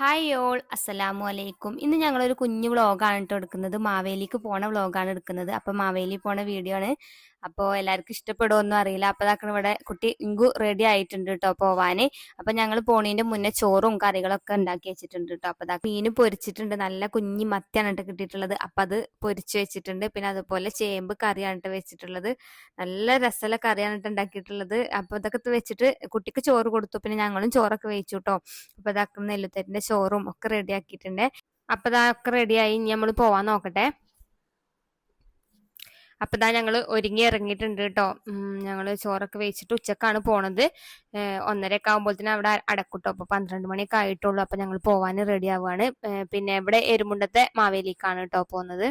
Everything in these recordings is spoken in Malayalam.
ഹായ് ഓൾ അസ്സലാമു അലൈക്കും ഇന്ന് ഞങ്ങളൊരു കുഞ്ഞു വ്ളോഗാണ് കേട്ടോ എടുക്കുന്നത്. മാവേലിക്ക് പോണ വ്ളോഗാണ് എടുക്കുന്നത്. അപ്പൊ മാവേലി പോണ വീഡിയോ ആണ്. അപ്പോൾ എല്ലാവർക്കും ഇഷ്ടപ്പെടുമോന്നും അറിയില്ല. അപ്പൊ അതാക്കണം ഇവിടെ കുട്ടി ഇങ്കു റെഡി ആയിട്ടുണ്ട് കേട്ടോ പോവാന്. അപ്പൊ ഞങ്ങൾ പോണീന്റെ മുന്നേ ചോറും കറികളൊക്കെ ഉണ്ടാക്കി വെച്ചിട്ടുണ്ട് കേട്ടോ അപ്പൊ അതാ മീൻ പൊരിച്ചിട്ടുണ്ട്. നല്ല കുഞ്ഞി മത്തിയാണ് കേട്ടോ കിട്ടിയിട്ടുള്ളത്. അപ്പൊ അത് പൊരിച്ചു വെച്ചിട്ടുണ്ട്. പിന്നെ അതുപോലെ ചേമ്പ് കറിയാണ് കേട്ടോ വെച്ചിട്ടുള്ളത്. നല്ല രസമുള്ള കറിയാണ് കേട്ടോ ഉണ്ടാക്കിയിട്ടുള്ളത്. അപ്പോൾ ഇതൊക്കെ വെച്ചിട്ട് കുട്ടിക്ക് ചോറ് കൊടുത്തു. പിന്നെ ഞങ്ങളും ചോറൊക്കെ വെച്ചു കേട്ടോ അപ്പൊ അതൊക്കെ നെല്ലുത്തരിന്റെ ചോറും ഒക്കെ റെഡി ആക്കിയിട്ടുണ്ട്. അപ്പോൾ ഇതൊക്കെ റെഡിയായി ഇനി നമ്മൾ പോവാൻ നോക്കട്ടെ. അപ്പൊ ഇതാ ഞങ്ങൾ ഒരുങ്ങി ഇറങ്ങിയിട്ടുണ്ട് കേട്ടോ ഞങ്ങൾ ചോറൊക്കെ വെച്ചിട്ട് ഉച്ചക്കാണ് പോണത്. ഒന്നരയൊക്കെ ആകുമ്പോഴത്തേനും അവിടെ അടക്കൂട്ടോ. അപ്പൊ പന്ത്രണ്ട് മണിയൊക്കെ ആയിട്ടുള്ളൂ. അപ്പൊ ഞങ്ങൾ പോവാൻ റെഡി ആവുകയാണ് പിന്നെ ഇവിടെ എരുമുണ്ടത്തെ മാവേലിക്കാണ് കേട്ടോ പോകുന്നത്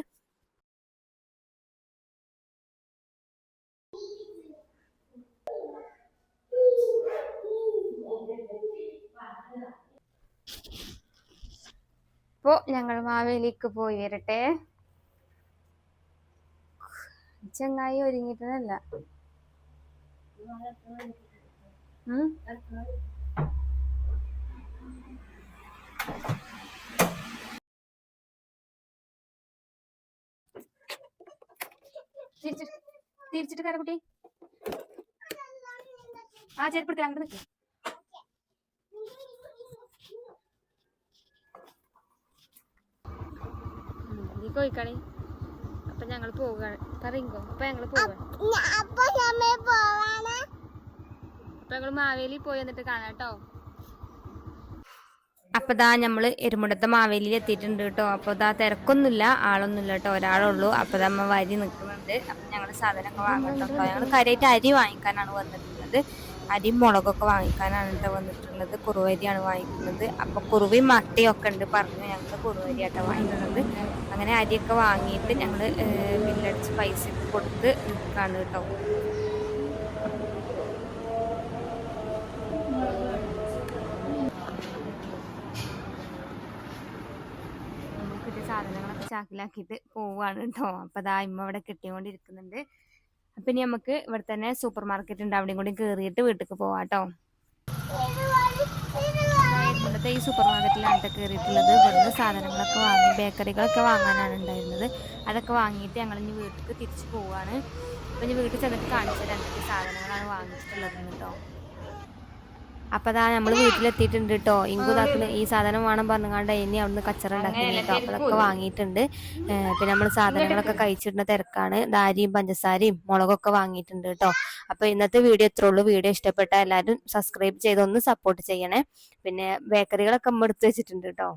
ഇപ്പോ ഞങ്ങൾ മാവേലിക്ക് പോയി വരട്ടെ. ചങ്ങായി ഒരുങ്ങിട്ടതല്ല തിരിച്ചിട്ട് കരക്കുട്ടി. ആ ചെരുപ്പെടുത്ത് അങ്ങോട്ട് നീ കോയിക്കളി അപ്പൊ ഞങ്ങൾ പോവുകയാണ്. പറയുമ്പോ അപ്പൊ ഞങ്ങൾ പോവുകയാണ്. അപ്പൊ ഞങ്ങൾ മാവേലി പോയി എന്നിട്ട് കാണാം കേട്ടോ. അപ്പൊ ദാ നമ്മൾ എരുമുടത്തെ മാവേലിയിൽ എത്തിയിട്ടുണ്ട് കേട്ടോ. അപ്പൊ ദാ തിരക്കൊന്നുമില്ല. ആളൊന്നുമില്ല കേട്ടോ. ഒരാളുള്ളൂ. അപ്പൊ അമ്മ വരി നിൽക്കുന്നുണ്ട് അപ്പൊ ഞങ്ങൾ സാധനമൊക്കെ വാങ്ങട്ടോ ഞങ്ങൾ കാര്യമായിട്ട് അരി വാങ്ങിക്കാനാണ് വന്നിട്ടുള്ളത്. അരിയും മുളകൊക്കെ വാങ്ങിക്കാനാണ് കേട്ടോ വന്നിട്ടുള്ളത്. കുറുവരിയാണ് വാങ്ങിക്കുന്നത്. അപ്പൊ കുറുവയും മട്ടയൊക്കെ ഉണ്ട് പറഞ്ഞു ഞങ്ങൾ കുറുവരിയാട്ടോ വാങ്ങിക്കുന്നത്. അങ്ങനെ അരിയൊക്കെ വാങ്ങിയിട്ട് ഞങ്ങൾ ബില്ലടിച്ച് പൈസ കൊടുത്ത് നിൽക്കാണ് കേട്ടോ സാധനങ്ങളൊക്കെ ചാക്കിലാക്കിയിട്ട് പോവുകയാണ് കേട്ടോ അപ്പൊ അതാ ഇമ്മ അവിടെ കിട്ടിക്കൊണ്ടിരിക്കുന്നുണ്ട്. അപ്പൊ ഇനി നമുക്ക് ഇവിടെ തന്നെ സൂപ്പർ മാർക്കറ്റ് ഉണ്ട്. അവിടെയും കൂടി കയറിയിട്ട് വീട്ടിലേക്ക് പോവാട്ടോ. ഇവിടുത്തെ ഈ സൂപ്പർ മാർക്കറ്റിലാണ് കയറിയിട്ടുള്ളത് ഇവിടുന്ന് സാധനങ്ങളൊക്കെ വാങ്ങി ബേക്കറികളൊക്കെ വാങ്ങാനാണ് ഉണ്ടായിരുന്നത്. അതൊക്കെ വാങ്ങിയിട്ട് ഞങ്ങൾ ഇനി വീട്ടിലേക്ക് തിരിച്ചു പോവാണ്. അപ്പൊ ഇനി വീട്ടിൽ ചെന്നിട്ട് കാണിച്ചു എന്തൊക്കെ സാധനങ്ങളാണ് വാങ്ങിച്ചിട്ടുള്ളത് കേട്ടോ അപ്പൊ അതാ നമ്മൾ വീട്ടിലെത്തിയിട്ടുണ്ട് കേട്ടോ ഇങ്കുതാക്കിന് ഈ സാധനം വേണം പറഞ്ഞുകൊണ്ട് ഇനി അവിടുന്ന് കച്ചറ ഉണ്ടാക്കി കേട്ടോ അതൊക്കെ വാങ്ങിയിട്ടുണ്ട് പിന്നെ നമ്മൾ സാധനങ്ങളൊക്കെ കഴിച്ചിടുന്ന തിരക്കാണ്. ദാരിയും പഞ്ചസാരയും മുളകൊക്കെ വാങ്ങിയിട്ടുണ്ട് കേട്ടോ അപ്പൊ ഇന്നത്തെ വീഡിയോ എത്ര ഉള്ളൂ. വീഡിയോ ഇഷ്ടപ്പെട്ട എല്ലാവരും സബ്സ്ക്രൈബ് ചെയ്ത് ഒന്ന് സപ്പോർട്ട് ചെയ്യണേ. പിന്നെ ബേക്കറികളൊക്കെ നമ്മൾ എടുത്ത് വെച്ചിട്ടുണ്ട് കേട്ടോ